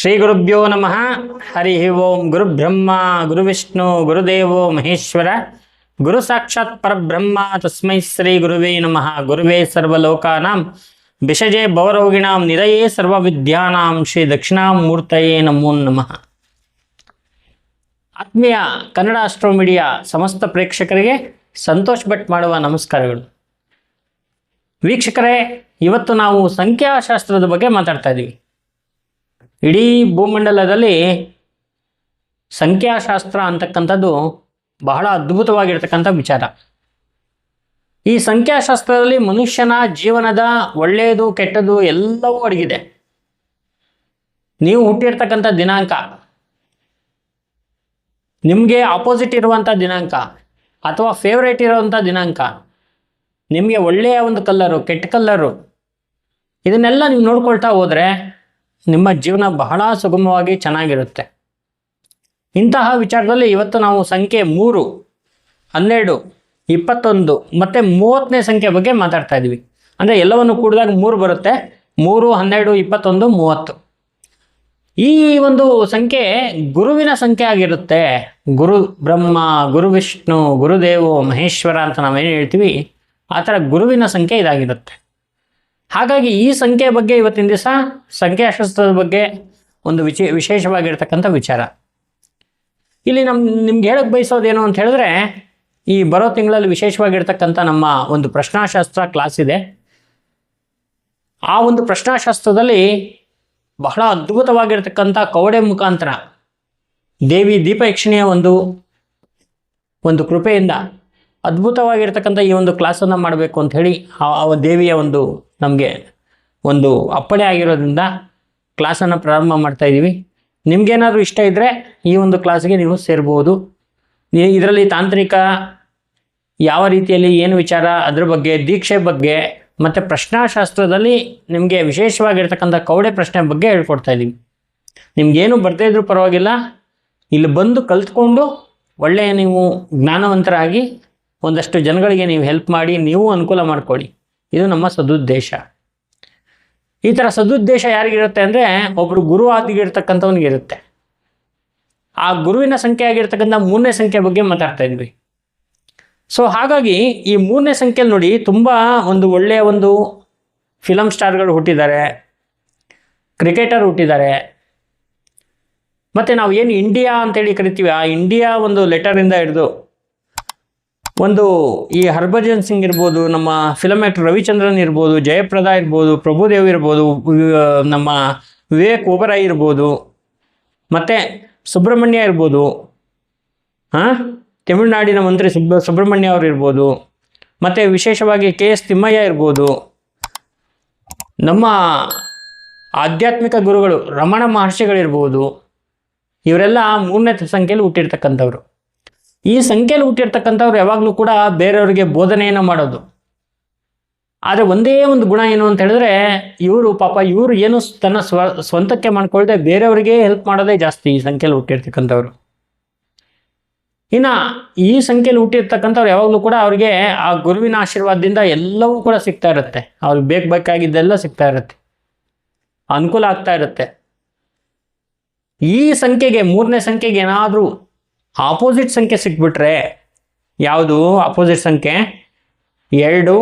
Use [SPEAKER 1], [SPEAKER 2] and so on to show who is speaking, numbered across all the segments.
[SPEAKER 1] ಶ್ರೀ ಗುರುಭ್ಯೋ ನಮಃ. ಹರಿ ಓಂ ಗುರುಬ್ರಹ್ಮ ಗುರುವಿಷ್ಣು ಗುರುದೇವೋ ಮಹೇಶ್ವರ. ಗುರು ಸಾಕ್ಷಾತ್ ಪರಬ್ರಹ್ಮ, ತಸ್ಮೈ ಶ್ರೀ ಗುರುವೇ ನಮಃ. ಗುರುವೇ ಸರ್ವಲೋಕಾನಾಂ. ಬಿಷಜೆ ಭವರೋಗಿಣಾಂ ನಿರಯೇ ಸರ್ವವಿದ್ಯಾನಾಂ, ಶ್ರೀ ದಕ್ಷಿಣಾಮೂರ್ತಯೇ ನಮೋ ನಮಃ. ಆತ್ಮೀಯ ಕನ್ನಡ ಅಸ್ಟ್ರೋ ಸಮಸ್ತ ಪ್ರೇಕ್ಷಕರಿಗೆ ಸಂತೋಷ್ ಭಟ್ ಮಾಡುವ ನಮಸ್ಕಾರಗಳು. ವೀಕ್ಷಕರೇ, ಇವತ್ತು ನಾವು ಸಂಖ್ಯಾಶಾಸ್ತ್ರದ ಬಗ್ಗೆ ಮಾತಾಡ್ತಾ ಇದ್ದೀವಿ ಇಡೀ ಭೂಮಂಡಲದಲ್ಲಿ ಸಂಖ್ಯಾಶಾಸ್ತ್ರ ಅಂತಕ್ಕಂಥದ್ದು ಬಹಳ ಅದ್ಭುತವಾಗಿರ್ತಕ್ಕಂಥ ವಿಚಾರ. ಈ ಸಂಖ್ಯಾಶಾಸ್ತ್ರದಲ್ಲಿ ಮನುಷ್ಯನ ಜೀವನದ ಒಳ್ಳೆಯದು ಕೆಟ್ಟದ್ದು ಎಲ್ಲವೂ ಅಡಗಿದೆ. ನೀವು ಹುಟ್ಟಿರ್ತಕ್ಕಂಥ ದಿನಾಂಕ, ನಿಮಗೆ ಆಪೋಸಿಟ್ ಇರುವಂಥ ದಿನಾಂಕ ಅಥವಾ ಫೇವ್ರೇಟ್ ಇರುವಂಥ ದಿನಾಂಕ, ನಿಮಗೆ ಒಳ್ಳೆಯ ಒಂದು ಕಲ್ಲರು ಕೆಟ್ಟ ಕಲ್ಲರು ಇದನ್ನೆಲ್ಲ ನೀವು ನೋಡ್ಕೊಳ್ತಾ ಹೋದರೆ ನಿಮ್ಮ ಜೀವನ ಬಹಳ ಸುಗಮವಾಗಿ ಚೆನ್ನಾಗಿರುತ್ತೆ. ಇಂತಹ ವಿಚಾರದಲ್ಲಿ ಇವತ್ತು ನಾವು ಸಂಖ್ಯೆ ಮೂರು, ಹನ್ನೆರಡು, ಇಪ್ಪತ್ತೊಂದು ಮತ್ತು ಮೂವತ್ತನೇ ಸಂಖ್ಯೆ ಬಗ್ಗೆ ಮಾತಾಡ್ತಾ ಇದ್ದೀವಿ. ಅಂದರೆ ಎಲ್ಲವನ್ನು ಕೂಡಿದಾಗ ಮೂರು ಬರುತ್ತೆ. ಮೂರು, ಹನ್ನೆರಡು, ಇಪ್ಪತ್ತೊಂದು, ಮೂವತ್ತು. ಈ ಒಂದು ಸಂಖ್ಯೆ ಗುರುವಿನ ಸಂಖ್ಯೆ ಆಗಿರುತ್ತೆ. ಗುರು ಬ್ರಹ್ಮ, ಗುರು ವಿಷ್ಣು, ಗುರುದೇವು, ಮಹೇಶ್ವರ ಅಂತ ನಾವೇನು ಹೇಳ್ತೀವಿ, ಆ ಥರ ಗುರುವಿನ ಸಂಖ್ಯೆ ಇದಾಗಿರುತ್ತೆ. ಹಾಗಾಗಿ ಈ ಸಂಖ್ಯೆ ಬಗ್ಗೆ ಇವತ್ತಿನ ದಿವಸ ಸಂಖ್ಯಾಶಾಸ್ತ್ರದ ಬಗ್ಗೆ ಒಂದು ವಿಚೇ, ವಿಶೇಷವಾಗಿರ್ತಕ್ಕಂಥ ವಿಚಾರ. ಇಲ್ಲಿ ನಮ್ಮ ನಿಮ್ಗೆ ಹೇಳಕ್ಕೆ ಬಯಸೋದೇನು ಅಂತ ಹೇಳಿದ್ರೆ, ಈ ಬರೋ ತಿಂಗಳಲ್ಲಿ ವಿಶೇಷವಾಗಿರ್ತಕ್ಕಂಥ ನಮ್ಮ ಒಂದು ಪ್ರಶ್ನಾಶಾಸ್ತ್ರ ಕ್ಲಾಸ್ ಇದೆ. ಆ ಒಂದು ಪ್ರಶ್ನಾಶಾಸ್ತ್ರದಲ್ಲಿ ಬಹಳ ಅದ್ಭುತವಾಗಿರ್ತಕ್ಕಂಥ ಕವಡೆ ಮುಖಾಂತರ ದೇವಿ ದೀಪಯಕ್ಷಿಣಿಯ ಒಂದು ಒಂದು ಕೃಪೆಯಿಂದ ಅದ್ಭುತವಾಗಿರ್ತಕ್ಕಂಥ ಈ ಒಂದು ಕ್ಲಾಸನ್ನು ಮಾಡಬೇಕು ಅಂತ ಹೇಳಿ ಆ ದೇವಿಯ ಒಂದು ನಮಗೆ ಒಂದು ಅಪ್ಪಣೆ ಆಗಿರೋದ್ರಿಂದ ಕ್ಲಾಸನ್ನು ಪ್ರಾರಂಭ ಮಾಡ್ತಾ ಇದ್ದೀವಿ. ನಿಮಗೇನಾದರೂ ಇಷ್ಟ ಇದ್ದರೆ ಈ ಒಂದು ಕ್ಲಾಸ್ಗೆ ನೀವು ಸೇರ್ಬೋದು. ಇದರಲ್ಲಿ ತಾಂತ್ರಿಕ ಯಾವ ರೀತಿಯಲ್ಲಿ ಏನು ವಿಚಾರ, ಅದ್ರ ಬಗ್ಗೆ, ದೀಕ್ಷೆ ಬಗ್ಗೆ, ಮತ್ತು ಪ್ರಶ್ನಾಶಾಸ್ತ್ರದಲ್ಲಿ ನಿಮಗೆ ವಿಶೇಷವಾಗಿರ್ತಕ್ಕಂಥ ಕೌಡೆ ಪ್ರಶ್ನೆ ಬಗ್ಗೆ ಹೇಳ್ಕೊಡ್ತಾ ಇದ್ದೀವಿ. ನಿಮಗೇನು ಬರ್ತಾ ಇದ್ರೂ ಪರವಾಗಿಲ್ಲ. ಇಲ್ಲಿ ಬಂದು ಕಲ್ತ್ಕೊಂಡು ಒಳ್ಳೆಯ ನೀವು ಜ್ಞಾನವಂತರಾಗಿ ಒಂದಷ್ಟು ಜನಗಳಿಗೆ ನೀವು ಹೆಲ್ಪ್ ಮಾಡಿ, ನೀವು ಅನುಕೂಲ ಮಾಡಿಕೊಡಿ ಇದು ನಮ್ಮ ಸದುದ್ದೇಶ. ಈ ಥರ ಸದುದ್ದೇಶ ಯಾರಿಗಿರುತ್ತೆ ಅಂದರೆ ಒಬ್ಬರು ಗುರು ಆದಿಗಿರ್ತಕ್ಕಂಥವನಿಗಿರುತ್ತೆ ಆ ಗುರುವಿನ ಸಂಖ್ಯೆ ಆಗಿರ್ತಕ್ಕಂಥ ಮೂರನೇ ಸಂಖ್ಯೆ ಬಗ್ಗೆ ಮಾತಾಡ್ತಾ ಇದ್ವಿ. ಸೊ ಹಾಗಾಗಿ ಈ ಮೂರನೇ ಸಂಖ್ಯೆಯಲ್ಲಿ ನೋಡಿ ತುಂಬ ಒಂದು ಒಳ್ಳೆಯ ಒಂದು ಫಿಲಮ್ ಸ್ಟಾರ್ಗಳು ಹುಟ್ಟಿದ್ದಾರೆ ಕ್ರಿಕೆಟರ್ ಹುಟ್ಟಿದ್ದಾರೆ. ಮತ್ತು ನಾವು ಏನು ಇಂಡಿಯಾ ಅಂತೇಳಿ ಕರಿತೀವಿ, ಆ ಇಂಡಿಯಾ ಒಂದು ಲೆಟರಿಂದ ಹಿಡಿದು ಒಂದು ಈ ಹರ್ಭಜನ್ ಸಿಂಗ್ ಇರ್ಬೋದು, ನಮ್ಮ ಫಿಲಮ್ ರವಿಚಂದ್ರನ್ ಇರ್ಬೋದು, ಜಯಪ್ರದಾ ಇರ್ಬೋದು, ಪ್ರಭುದೇವ್ ಇರ್ಬೋದು ನಮ್ಮ ವಿವೇಕ್ ಓಬರಾಯ್ ಇರ್ಬೋದು, ಮತ್ತು ಸುಬ್ರಹ್ಮಣ್ಯ ಇರ್ಬೋದು, ಹಾಂ? ತಮಿಳುನಾಡಿನ ಮಂತ್ರಿ ಸುಬ್ಬ ಸುಬ್ರಹ್ಮಣ್ಯ ಅವರು ಇರ್ಬೋದು, ಮತ್ತು ವಿಶೇಷವಾಗಿ ಕೆ ಎಸ್ ತಿಮ್ಮಯ್ಯ ಇರ್ಬೋದು, ನಮ್ಮ ಆಧ್ಯಾತ್ಮಿಕ ಗುರುಗಳು ರಮಣ ಮಹರ್ಷಿಗಳಿರ್ಬೋದು, ಇವರೆಲ್ಲ ಮೂರನೇ ಸಂಖ್ಯೆಯಲ್ಲಿ ಹುಟ್ಟಿರ್ತಕ್ಕಂಥವ್ರು. ಈ ಸಂಖ್ಯೆಯಲ್ಲಿ ಹುಟ್ಟಿರ್ತಕ್ಕಂಥವ್ರು ಯಾವಾಗಲೂ ಕೂಡ ಬೇರೆಯವರಿಗೆ ಬೋಧನೆಯನ್ನು ಮಾಡೋದು. ಆದರೆ ಒಂದೇ ಒಂದು ಗುಣ ಏನು ಅಂತ ಹೇಳಿದ್ರೆ, ಇವರು ಪಾಪ ಇವರು ಏನು ತನ್ನ ಸ್ವ, ಸ್ವಂತಕ್ಕೆ ಮಾಡ್ಕೊಳ್ದೆ ಬೇರೆಯವರಿಗೆ ಹೆಲ್ಪ್ ಮಾಡೋದೇ ಜಾಸ್ತಿ ಈ ಸಂಖ್ಯೆಯಲ್ಲಿ ಹುಟ್ಟಿರ್ತಕ್ಕಂಥವ್ರು. ಇನ್ನು ಈ ಸಂಖ್ಯೆಯಲ್ಲಿ ಹುಟ್ಟಿರ್ತಕ್ಕಂಥವ್ರು ಯಾವಾಗಲೂ ಕೂಡ ಅವರಿಗೆ ಆ ಗುರುವಿನ ಆಶೀರ್ವಾದದಿಂದ ಎಲ್ಲವೂ ಕೂಡ ಸಿಗ್ತಾ ಇರುತ್ತೆ. ಅವ್ರಿಗೆ ಬೇಕು ಬೇಕಾಗಿದ್ದೆಲ್ಲ ಸಿಗ್ತಾ ಇರುತ್ತೆ. ಅನುಕೂಲ ಆಗ್ತಾ ಇರುತ್ತೆ. ಈ ಸಂಖ್ಯೆಗೆ ಮೂರನೇ ಸಂಖ್ಯೆಗೆ ಏನಾದರೂ ಆಪೋಸಿಟ್ ಸಂಖ್ಯೆ ಸಿಕ್ಬಿಟ್ರೆ ಯಾವುದು? ಆಪೋಸಿಟ್ ಸಂಖ್ಯೆ ಎರಡು,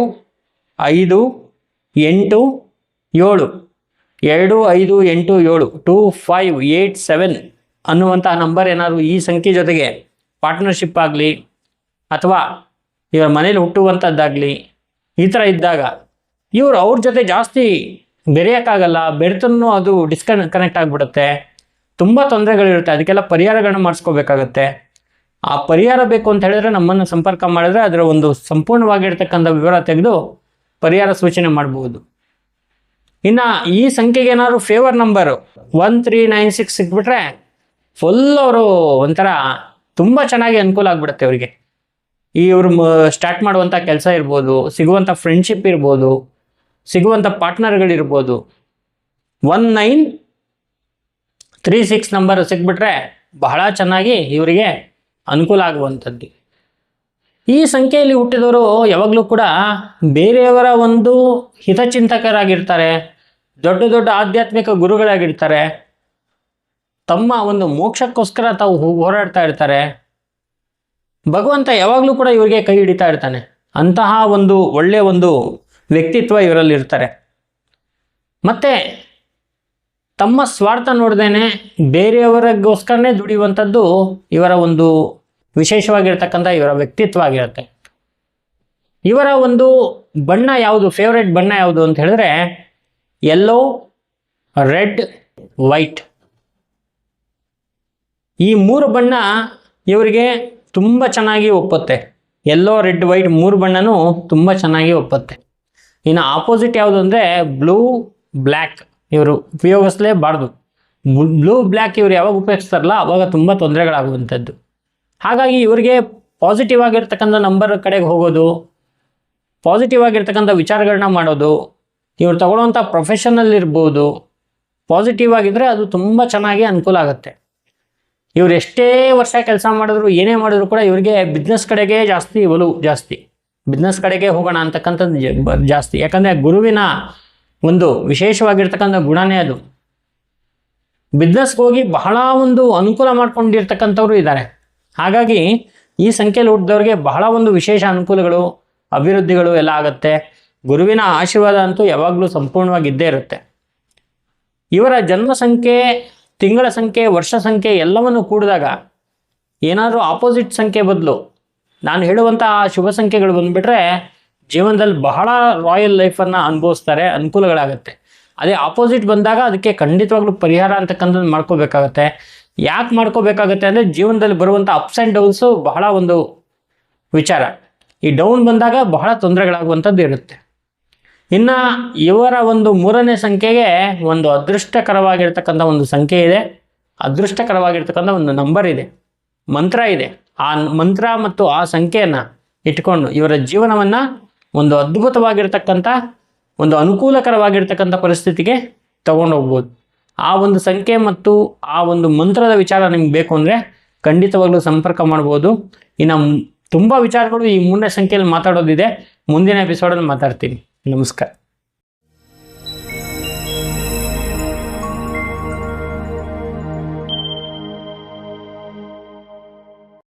[SPEAKER 1] ಐದು, ಎಂಟು, ಏಳು. ಎರಡು, ಐದು, ಎಂಟು, ಏಳು. ಟೂ ಫೈವ್ ಏಯ್ಟ್ ಸೆವೆನ್ ಅನ್ನುವಂತಹ ನಂಬರ್ ಏನಾದರೂ ಈ ಸಂಖ್ಯೆ ಜೊತೆಗೆ ಪಾರ್ಟ್ನರ್ಶಿಪ್ ಆಗಲಿ ಅಥವಾ ಇವರ ಮನೇಲಿ ಹುಟ್ಟುವಂಥದ್ದಾಗಲಿ ಈ ಥರ ಇದ್ದಾಗ ಇವರು ಅವ್ರ ಜೊತೆ ಜಾಸ್ತಿ ಬೆರೆಯೋಕ್ಕಾಗಲ್ಲ ಬೆರೆತನೂ ಅದು ಡಿಸ್ಕನ್ ಕನೆಕ್ಟ್ ಆಗಿಬಿಡುತ್ತೆ. ತುಂಬ ತೊಂದರೆಗಳಿರುತ್ತೆ. ಅದಕ್ಕೆಲ್ಲ ಪರಿಹಾರಗಳನ್ನ ಮಾಡಿಸ್ಕೋಬೇಕಾಗತ್ತೆ. ಆ ಪರಿಹಾರ ಬೇಕು ಅಂತ ಹೇಳಿದ್ರೆ ನಮ್ಮನ್ನು ಸಂಪರ್ಕ ಮಾಡಿದ್ರೆ ಅದರ ಒಂದು ಸಂಪೂರ್ಣವಾಗಿರ್ತಕ್ಕಂಥ ವಿವರ ತೆಗೆದು ಪರಿಹಾರ ಸೂಚನೆ ಮಾಡಬಹುದು ಇನ್ನು ಈ ಸಂಖ್ಯೆಗೆ ಏನಾದರೂ favour number one three nine six ಸಿಕ್ಬಿಟ್ರೆ full ಅವರು ಒಂಥರ ತುಂಬ ಚೆನ್ನಾಗಿ ಅನುಕೂಲ ಆಗ್ಬಿಡುತ್ತೆ ಅವರಿಗೆ ಈ ಇವರು ಸ್ಟಾರ್ಟ್ ಮಾಡುವಂಥ ಕೆಲಸ ಇರ್ಬೋದು ಸಿಗುವಂಥ ಫ್ರೆಂಡ್ಶಿಪ್ ಇರ್ಬೋದು ಸಿಗುವಂಥ ಪಾರ್ಟ್ನರ್ಗಳಿರ್ಬೋದು one nine three six number ಸಿಕ್ಬಿಟ್ರೆ ಬಹಳ ಚೆನ್ನಾಗಿ ಇವರಿಗೆ ಅನುಕೂಲ ಆಗುವಂಥದ್ದು. ಈ ಸಂಖ್ಯೆಯಲ್ಲಿ ಹುಟ್ಟಿದವರು ಯಾವಾಗಲೂ ಕೂಡ ಬೇರೆಯವರ ಒಂದು ಹಿತಚಿಂತಕರಾಗಿರ್ತಾರೆ, ದೊಡ್ಡ ದೊಡ್ಡ ಆಧ್ಯಾತ್ಮಿಕ ಗುರುಗಳಾಗಿರ್ತಾರೆ, ತಮ್ಮ ಒಂದು ಮೋಕ್ಷಕ್ಕೋಸ್ಕರ ತಾವು ಹೋರಾಡ್ತಾ ಇರ್ತಾರೆ. ಭಗವಂತ ಯಾವಾಗಲೂ ಕೂಡ ಇವರಿಗೆ ಕೈ ಹಿಡಿತಾ ಇರ್ತಾನೆ. ಅಂತಹ ಒಂದು ಒಳ್ಳೆಯ ಒಂದು ವ್ಯಕ್ತಿತ್ವ ಇವರಲ್ಲಿ ಇರ್ತಾರೆ ಮತ್ತೆ ತಮ್ಮ ಸ್ವಾರ್ಥ ನೋಡ್ದೇನೆ ಬೇರೆಯವರಿಗೋಸ್ಕರನೇ ದುಡಿಯುವಂಥದ್ದು ಇವರ ಒಂದು ವಿಶೇಷವಾಗಿರ್ತಕ್ಕಂಥ ಇವರ ವ್ಯಕ್ತಿತ್ವ ಆಗಿರುತ್ತೆ. ಇವರ ಒಂದು ಬಣ್ಣ ಯಾವುದು ಫೇವ್ರೇಟ್ ಬಣ್ಣ ಯಾವುದು ಅಂತ ಹೇಳಿದ್ರೆ ಎಲ್ಲೋ ರೆಡ್ ವೈಟ್ ಈ ಮೂರು ಬಣ್ಣ ಇವರಿಗೆ ತುಂಬ ಚೆನ್ನಾಗಿ ಒಪ್ಪುತ್ತೆ. ಎಲ್ಲೋ ರೆಡ್ ವೈಟ್ ಮೂರು ಬಣ್ಣನೂ ತುಂಬ ಚೆನ್ನಾಗಿ ಒಪ್ಪುತ್ತೆ. ಇನ್ನು ಆಪೋಸಿಟ್ ಯಾವುದು ಅಂದರೆ ಬ್ಲೂ ಬ್ಲ್ಯಾಕ್ ಇವರು ಉಪಯೋಗಿಸಲೇಬಾರ್ದು. ಬ್ಲೂ ಬ್ಲ್ಯಾಕ್ ಇವರು ಯಾವಾಗ ಉಪಯೋಗಿಸ್ತಾರಲ್ಲ, ಅವಾಗ ತುಂಬ ತೊಂದರೆಗಳಾಗುವಂಥದ್ದು. ಹಾಗಾಗಿ ಇವರಿಗೆ ಪಾಸಿಟಿವ್ ಆಗಿರ್ತಕ್ಕಂಥ ನಂಬರ್ ಕಡೆಗೆ ಹೋಗೋದು, ಪಾಸಿಟಿವ್ ಆಗಿರ್ತಕ್ಕಂಥ ವಿಚಾರಗಳನ್ನ ಮಾಡೋದು, ಇವ್ರು ತಗೊಳ್ಳೋವಂಥ ಪ್ರೊಫೆಷನಲ್ ಇರ್ಬೋದು, ಪಾಸಿಟಿವ್ ಆಗಿದ್ದರೆ ಅದು ತುಂಬ ಚೆನ್ನಾಗಿ ಅನುಕೂಲ ಆಗುತ್ತೆ. ಇವ್ರು ಎಷ್ಟೇ ವರ್ಷ ಕೆಲಸ ಮಾಡಿದ್ರು, ಏನೇ ಮಾಡಿದ್ರು ಕೂಡ ಇವರಿಗೆ ಬಿಸ್ನೆಸ್ ಕಡೆಗೆ ಜಾಸ್ತಿ ಒಲವು ಜಾಸ್ತಿ. ಬಿಸ್ನೆಸ್ ಕಡೆಗೆ ಹೋಗೋಣ ಅಂತಕ್ಕಂಥದ್ದು ಜಾಸ್ತಿ. ಯಾಕಂದರೆ ಗುರುವಿನ ಒಂದು ವಿಶೇಷವಾಗಿರ್ತಕ್ಕಂಥ ಗುಣನೇ ಅದು. ಬಿಸ್ನೆಸ್ಗೆ ಹೋಗಿ ಬಹಳ ಒಂದು ಅನುಕೂಲ ಮಾಡ್ಕೊಂಡಿರ್ತಕ್ಕಂಥವ್ರು ಇದ್ದಾರೆ. ಹಾಗಾಗಿ ಈ ಸಂಖ್ಯೆಯಲ್ಲಿ ಹುಟ್ಟಿದವ್ರಿಗೆ ಬಹಳ ಒಂದು ವಿಶೇಷ ಅನುಕೂಲಗಳು, ಅಭಿವೃದ್ಧಿಗಳು ಎಲ್ಲ ಆಗುತ್ತೆ. ಗುರುವಿನ ಆಶೀರ್ವಾದ ಅಂತೂ ಯಾವಾಗಲೂ ಸಂಪೂರ್ಣವಾಗಿ ಇದ್ದೇ ಇರುತ್ತೆ. ಇವರ ಜನ್ಮ ಸಂಖ್ಯೆ, ತಿಂಗಳ ಸಂಖ್ಯೆ, ವರ್ಷ ಸಂಖ್ಯೆ ಎಲ್ಲವನ್ನು ಕೂಡಿದಾಗ ಏನಾದರೂ ಆಪೋಸಿಟ್ ಸಂಖ್ಯೆ ಬದಲು ನಾನು ಹೇಳುವಂಥ ಶುಭ ಸಂಖ್ಯೆಗಳು ಬಂದುಬಿಟ್ರೆ ಜೀವನದಲ್ಲಿ ಬಹಳ ರಾಯಲ್ ಲೈಫನ್ನು ಅನುಭವಿಸ್ತಾರೆ, ಅನುಕೂಲಗಳಾಗುತ್ತೆ. ಅದೇ ಆಪೋಸಿಟ್ ಬಂದಾಗ ಅದಕ್ಕೆ ಖಂಡಿತವಾಗ್ಲೂ ಪರಿಹಾರ ಅಂತಕ್ಕಂಥದ್ದು ಮಾಡ್ಕೋಬೇಕಾಗತ್ತೆ. ಯಾಕೆ ಮಾಡ್ಕೋಬೇಕಾಗತ್ತೆ ಅಂದರೆ ಜೀವನದಲ್ಲಿ ಬರುವಂಥ ಅಪ್ಸ್ ಆ್ಯಂಡ್ ಡೌನ್ಸು ಬಹಳ ಒಂದು ವಿಚಾರ. ಈ ಡೌನ್ ಬಂದಾಗ ಬಹಳ ತೊಂದರೆಗಳಾಗುವಂಥದ್ದು ಇರುತ್ತೆ. ಇನ್ನು ಇವರ ಒಂದು ಮೂರನೇ ಸಂಖ್ಯೆಗೆ ಒಂದು ಅದೃಷ್ಟಕರವಾಗಿರ್ತಕ್ಕಂಥ ಒಂದು ಸಂಖ್ಯೆ ಇದೆ. ಅದೃಷ್ಟಕರವಾಗಿರ್ತಕ್ಕಂಥ ಒಂದು ನಂಬರ್ ಇದೆ. ಮಂತ್ರ ಇದೆ. ಆ ಮಂತ್ರ ಮತ್ತು ಆ ಸಂಖ್ಯೆಯನ್ನು ಇಟ್ಕೊಂಡು ಇವರ ಜೀವನವನ್ನು ಒಂದು ಅದ್ಭುತವಾಗಿರ್ತಕ್ಕಂಥ, ಒಂದು ಅನುಕೂಲಕರವಾಗಿರ್ತಕ್ಕಂಥ ಪರಿಸ್ಥಿತಿಗೆ ತಗೊಂಡು ಹೋಗ್ಬೋದು. ಆ ಒಂದು ಸಂಖ್ಯೆ ಮತ್ತು ಆ ಒಂದು ಮಂತ್ರದ ವಿಚಾರ ನಿಮ್ಗೆ ಬೇಕು ಅಂದರೆ ಖಂಡಿತವಾಗ್ಲೂ ಸಂಪರ್ಕ ಮಾಡ್ಬೋದು. ಇನ್ನು ತುಂಬ ವಿಚಾರಗಳು ಈ ಮೂರನೇ ಸಂಖ್ಯೆಯಲ್ಲಿ ಮಾತಾಡೋದಿದೆ. ಮುಂದಿನ ಎಪಿಸೋಡಲ್ಲಿ ಮಾತಾಡ್ತೀನಿ. ನಮಸ್ಕಾರ.